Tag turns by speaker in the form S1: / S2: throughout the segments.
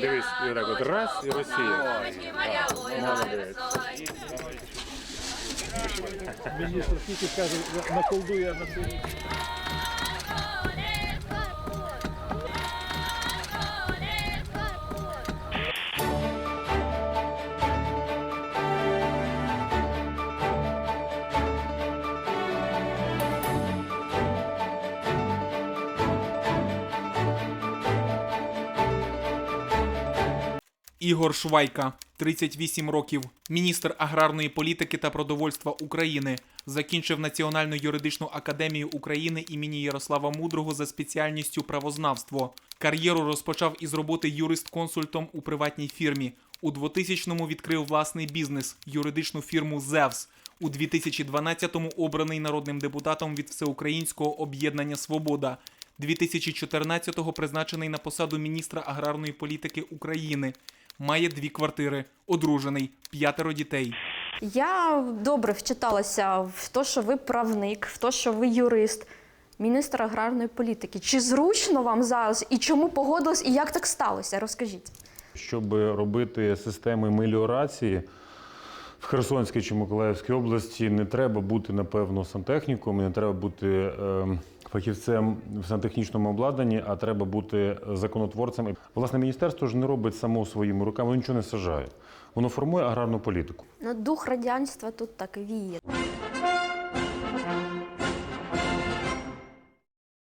S1: Дивись, і так от раз і Росія. Молодець.
S2: Міністр скільки каже, наколдує на цьому.
S3: Ігор Швайка, 38 років, міністр аграрної політики та продовольства України, закінчив Національну юридичну академію України імені Ярослава Мудрого за спеціальністю правознавство. Кар'єру розпочав із роботи юрист-консультом у приватній фірмі. У 2000-му відкрив власний бізнес юридичну фірму Зевс. У 2012-му обраний народним депутатом від Всеукраїнського об'єднання Свобода. 2014-го призначений на посаду міністра аграрної політики України. Має дві квартири, одружений, п'ятеро дітей.
S4: Я добре вчиталася в те, що ви правник, в те, що ви юрист, міністр аграрної політики. Чи зручно вам зараз і чому погодились, і як так сталося? Розкажіть.
S1: Щоб робити системи меліорації в Херсонській чи Миколаївській області, не треба бути, напевно, сантехніком, не треба бути е, фахівцем в сантехнічному обладнанні, а треба бути законотворцем. Власне, міністерство ж не робить само своїми руками, воно нічого не сажає. Воно формує аграрну політику.
S4: Ну, дух радянства тут так віє.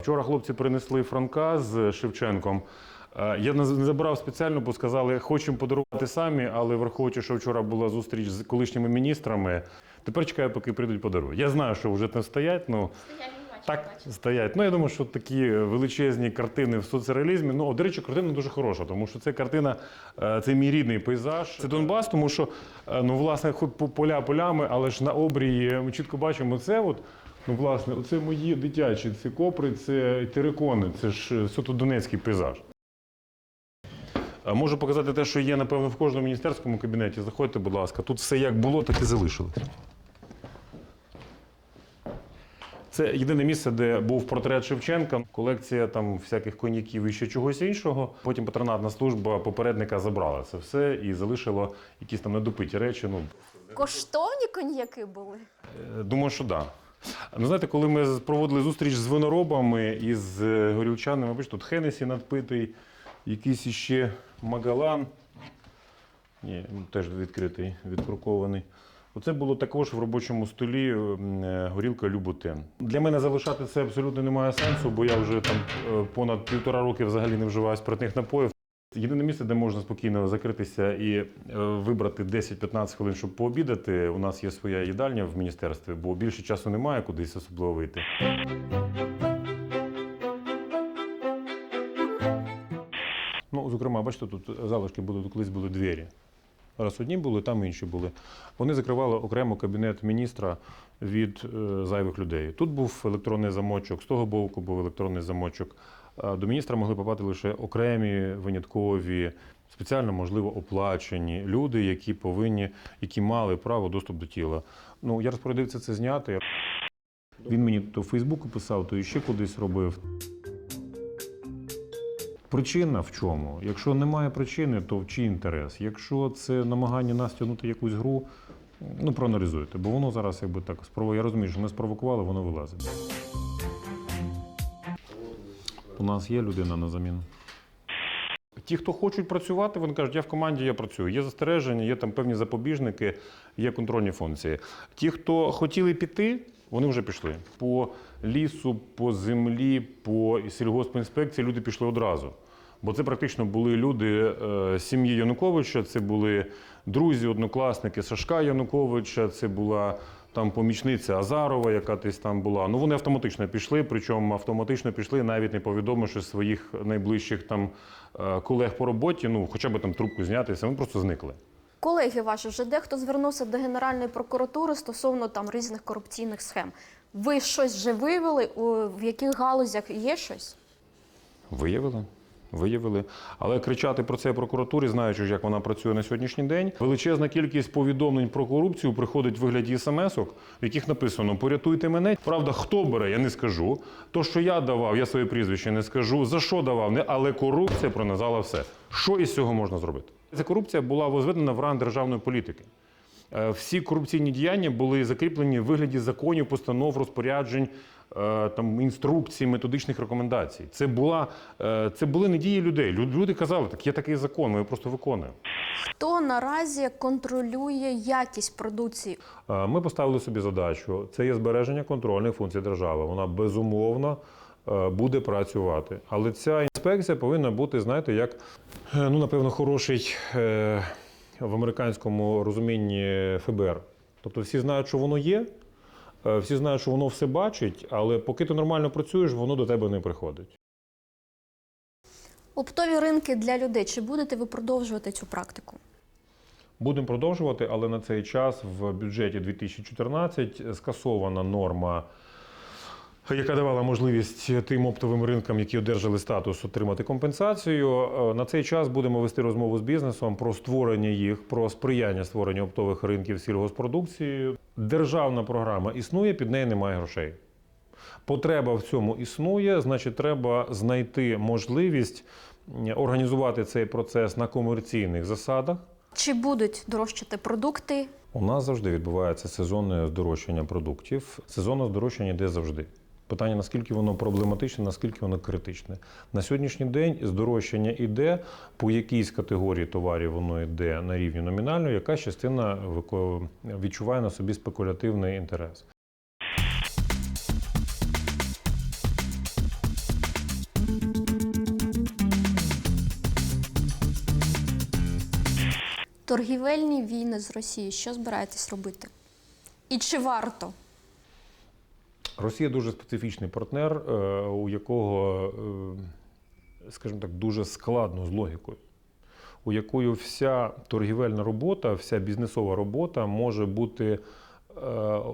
S1: Вчора хлопці принесли Франка з Шевченком. Е, Я не забрав спеціально, бо сказали, хочемо подарувати самі, але враховуючи, що вчора була зустріч з колишніми міністрами, тепер чекаю, поки прийдуть подарують. Я знаю, що вже там стоять. Ну так стоять. Ну я думаю, що такі величезні картини в соцреалізмі. Ну, до речі, картина дуже хороша, тому що це картина, е, це мій рідний пейзаж. Це Донбас, тому що е, ну, власне, хоч по- поля полями, але ж на обрії ми чітко бачимо це. От, ну, власне, оце мої дитячі, це копри, це терикони, це ж е, суто донецький пейзаж. Можу показати те, що є, напевно, в кожному міністерському кабінеті. Заходьте, будь ласка. Тут все як було, так і залишилось. Це єдине місце, де був портрет Шевченка, колекція там всяких коньяків і ще чогось іншого. Потім патронатна служба попередника забрала це все і залишила якісь там недопиті речі. Ну,
S4: Коштовні коньяки були.
S1: Е, Думаю, що так. Да. Ну, знаєте, коли ми проводили зустріч з виноробами і з е, горілчанами, бачите, тут Хенесі надпитий, якийсь іще Магалан. Ні, теж відкритий, відкрукований. Оце було також в робочому столі е, горілка Любутен. Для мене залишати це абсолютно немає сенсу, бо я вже там е, понад півтора роки взагалі не вживаю спиртних напоїв. Єдине місце, де можна спокійно закритися і е, вибрати 10-15 хвилин, щоб пообідати. У нас є своя їдальня в міністерстві, бо більше часу немає кудись особливо вийти. Ну, зокрема, бачите, тут залишки були, колись були двері. Раз одні були, там інші були. Вони закривали окремо кабінет міністра від е, зайвих людей. Тут був електронний замочок, з того боку був електронний замочок. До міністра могли попати лише окремі виняткові, спеціально, можливо, оплачені люди, які повинні, які мали право доступ до тіла. Ну, я розпорядився це зняти. Він мені то в Фейсбуку писав, то іще кудись робив. Причина в чому? Якщо немає причини, то в чий інтерес? Якщо це намагання нас тягнути якусь гру, ну проаналізуйте, бо воно зараз якби так спровокувало. Я розумію, що ми спровокували, воно вилазить. У нас є людина на заміну. Ті, хто хочуть працювати, вони кажуть, я в команді, я працюю. Є застереження, є там певні запобіжники, є контрольні функції. Ті, хто хотіли піти, вони вже пішли. По лісу, по землі, по сільгоспінспекції люди пішли одразу. Бо це практично були люди е, сім'ї Януковича, це були друзі, однокласники Сашка Януковича, це була там помічниця Азарова, яка десь там була. Ну вони автоматично пішли, причому автоматично пішли, навіть не повідомивши своїх найближчих там е, колег по роботі, ну хоча б там трубку зняти, вони просто зникли.
S4: Колеги ваші, вже дехто звернувся до Генеральної прокуратури стосовно там різних корупційних схем. Ви щось вже виявили? У, в яких галузях є щось?
S1: Виявили. Виявили. Але кричати про це прокуратурі, знаючи, як вона працює на сьогоднішній день, величезна кількість повідомлень про корупцію приходить в вигляді смс-ок, в яких написано Порятуйте мене. Правда, хто бере, я не скажу. То, що я давав, я своє прізвище не скажу. За що давав, не але корупція пронизала все. Що із цього можна зробити? Ця корупція була возведена в ранг державної політики. Е, Всі корупційні діяння були закріплені в вигляді законів, постанов, розпоряджень, е, там інструкцій, методичних рекомендацій. Це була е, це були не дії людей. Люди казали, так є такий закон, ми його просто виконуємо.
S4: Хто наразі контролює якість продукції?
S1: Ми поставили собі задачу: це є збереження контрольних функцій держави. Вона безумовно буде працювати. Але ця інспекція повинна бути, знаєте, як е, ну, напевно, хороший е, в американському розумінні ФБР. Тобто всі знають, що воно є, е, всі знають, що воно все бачить, але поки ти нормально працюєш, воно до тебе не приходить.
S4: Оптові ринки для людей. Чи будете ви продовжувати цю практику?
S1: Будемо продовжувати, але на цей час в бюджеті 2014 скасована норма, яка давала можливість тим оптовим ринкам, які одержали статус, отримати компенсацію. Е, На цей час будемо вести розмову з бізнесом про створення їх, про сприяння створенню оптових ринків сільгоспродукції. Державна програма існує, під нею немає грошей. Потреба в цьому існує, значить, треба знайти можливість організувати цей процес на комерційних засадах.
S4: Чи будуть дорожчати продукти?
S1: У нас завжди відбувається сезонне здорожчання продуктів. Сезонне здорожчання йде завжди. Питання, наскільки воно проблематичне, наскільки воно критичне. На сьогоднішній день здорожчання йде, по якійсь категорії товарів воно йде на рівні номінального, якась частина відчуває на собі спекулятивний інтерес.
S4: Торгівельні війни з Росією. Що збираєтесь робити? І чи варто?
S1: Росія дуже специфічний партнер, е, у якого, е, скажімо так, дуже складно з логікою, у якої вся торгівельна робота, вся бізнесова робота може бути е,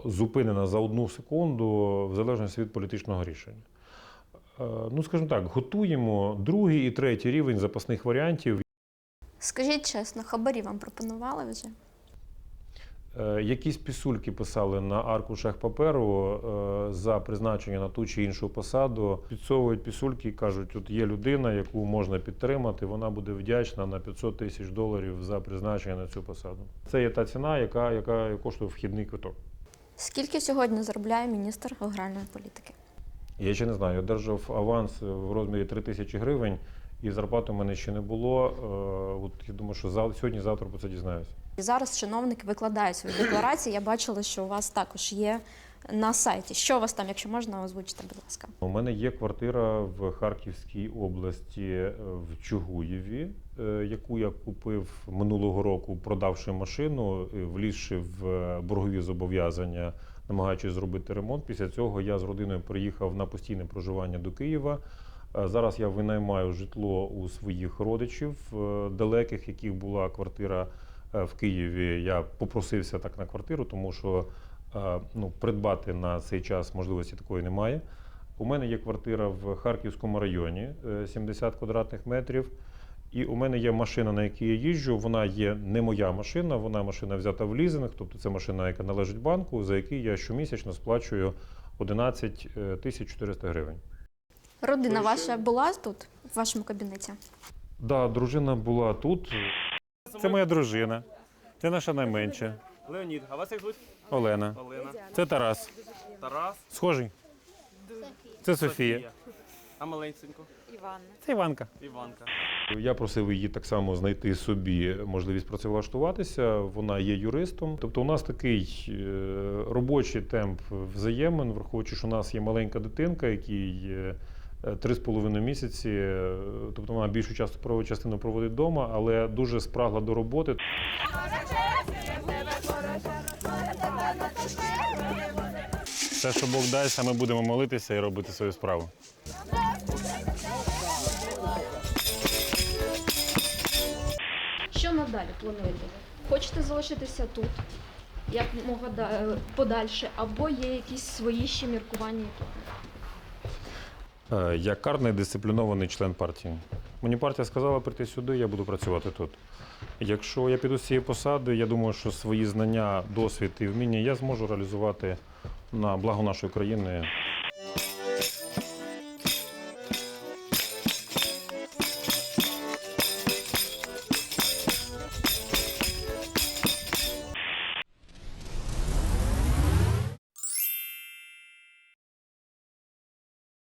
S1: зупинена за одну секунду в залежності від політичного рішення. Ну, скажімо так, готуємо другий і третій рівень запасних варіантів.
S4: Скажіть чесно, хабарі вам пропонували вже?
S1: Е, Якісь пісульки писали на аркушах паперу е, за призначення на ту чи іншу посаду. Підсовують пісульки і кажуть, тут є людина, яку можна підтримати, вона буде вдячна на 500 тисяч доларів за призначення на цю посаду. Це є та ціна, яка, яка коштує вхідний квиток.
S4: Скільки сьогодні заробляє міністр аграрної політики?
S1: Я ще не знаю, я одержав аванс в розмірі 3 тисячі гривень, і зарплати у мене ще не було. Е, От я думаю, що зав- сьогодні-завтра про це дізнаюся.
S4: І зараз чиновники викладають свої декларації. Я бачила, що у вас також є на сайті. Що у вас там, якщо можна, озвучити, будь ласка.
S1: У мене є квартира в Харківській області е, в Чугуєві, е, яку я купив минулого року, продавши машину, влізши в боргові зобов'язання, намагаючись зробити ремонт. Після цього я з родиною приїхав на постійне проживання до Києва. Е, Зараз я винаймаю житло у своїх родичів е, далеких, яких була квартира е, в Києві. Я попросився так на квартиру, тому що ну, придбати на цей час можливості такої немає. У мене є квартира в Харківському районі е, 70 квадратних метрів. І у мене є машина, на якій я їжджу. Вона є не моя машина, вона машина взята в лізинг, тобто це машина, яка належить банку, за який я щомісячно сплачую 11 е, тисяч 400 гривень.
S4: Родина ваша була тут, в вашому кабінеті?
S1: Да, дружина була тут. Це моя дружина. Це наша найменша.
S5: Леонід, а вас як звуть?
S1: Олена.
S5: Олена.
S1: Це Тарас.
S5: Тарас.
S1: Схожий. Це Софія.
S5: А маленьку? Іванна.
S1: Це Іванка.
S5: Іванка.
S1: Я просив її так само знайти собі можливість працевлаштуватися. Вона є юристом. Тобто, у нас такий е, робочий темп взаємин, враховуючи, що у нас є маленька дитинка, який е, 3,5 місяці. Е, тобто вона більшу частину частину проводить вдома, але дуже спрагла до роботи. Все, що Бог дасть, ми будемо молитися і робити свою справу.
S4: Що надалі плануєте? Хочете залишитися тут? Як мога подальше, або є якісь свої ще міркування?
S1: Я карний дисциплінований член партії. Мені партія сказала прийти сюди, я буду працювати тут. Якщо я піду з цієї посади, я думаю, що свої знання, досвід і вміння я зможу реалізувати на благо нашої країни